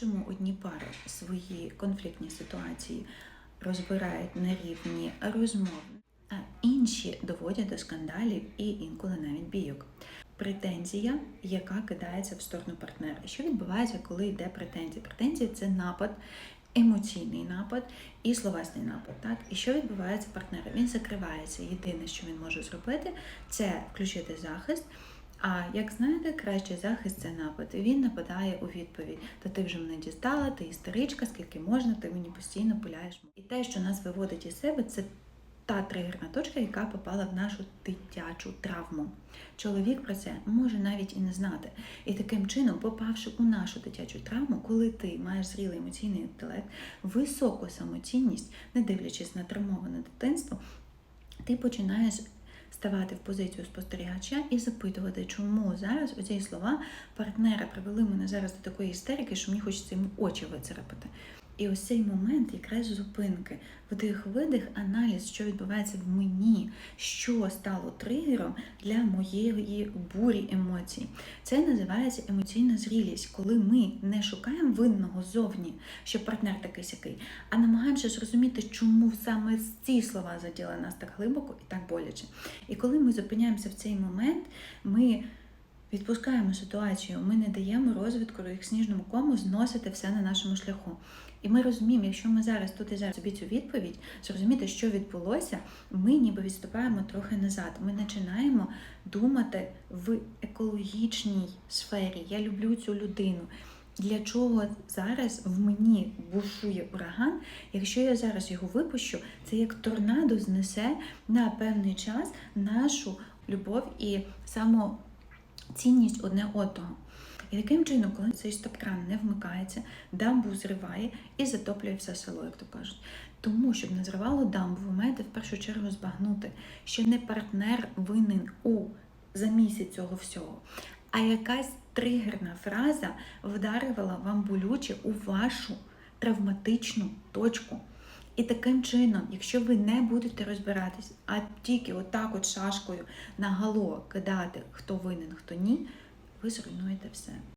Чому одні пари свої конфліктні ситуації розбирають на рівні розмов, а інші доводять до скандалів і інколи навіть бійок. Претензія, яка кидається в сторону партнера. Що відбувається, коли йде претензія? Претензія це напад, емоційний напад і словесний напад. Так? І що відбувається партнера? Він закривається. Єдине, що він може зробити, це включити захист. А як знаєте, кращий захист це напад. Він нападає у відповідь: Та ти вже мене дістала, ти істеричка, скільки можна, ти мені постійно пуляєш. І те, що нас виводить із себе, це та тригерна точка, яка попала в нашу дитячу травму. Чоловік про це може навіть і не знати. І таким чином, попавши у нашу дитячу травму, коли ти маєш зрілий емоційний інтелект, високу самоцінність, не дивлячись на травмоване дитинство, ти починаєш ставати в позицію спостерігача і запитувати, чому зараз оці слова партнера привели мене зараз до такої істерики, що мені хочеться йому очі вицарапати. І ось цей момент якраз зупинки, вдих, видих, аналіз, що відбувається в мені, що стало тригером для моєї бурі емоцій. Це називається емоційна зрілість, коли ми не шукаємо винного зовні, що партнер такий сякий, а намагаємося зрозуміти, чому саме ці слова заділи нас так глибоко і так боляче. І коли ми зупиняємося в цей момент, ми відпускаємо ситуацію, ми не даємо розвитку як сніжному кому зносити все на нашому шляху. І ми розуміємо, якщо ми зараз тут і зараз собі цю відповідь, зрозуміти, що відбулося, ми ніби відступаємо трохи назад. Ми починаємо думати в екологічній сфері. Я люблю цю людину. Для чого зараз в мені бушує ураган? Якщо я зараз його випущу, це як торнадо знесе на певний час нашу любов і самоцінність одне одного. І таким чином, коли цей стоп-кран не вмикається, дамбу зриває і затоплює все село, як то кажуть. Тому, щоб не зривало дамбу, ви маєте в першу чергу збагнути, що не партнер винен у замісі цього всього, а якась тригерна фраза вдарила вам болюче у вашу травматичну точку. І таким чином, якщо ви не будете розбиратись, а тільки отак от шашкою на гало кидати, хто винен, хто ні, ви зруйнуєте все.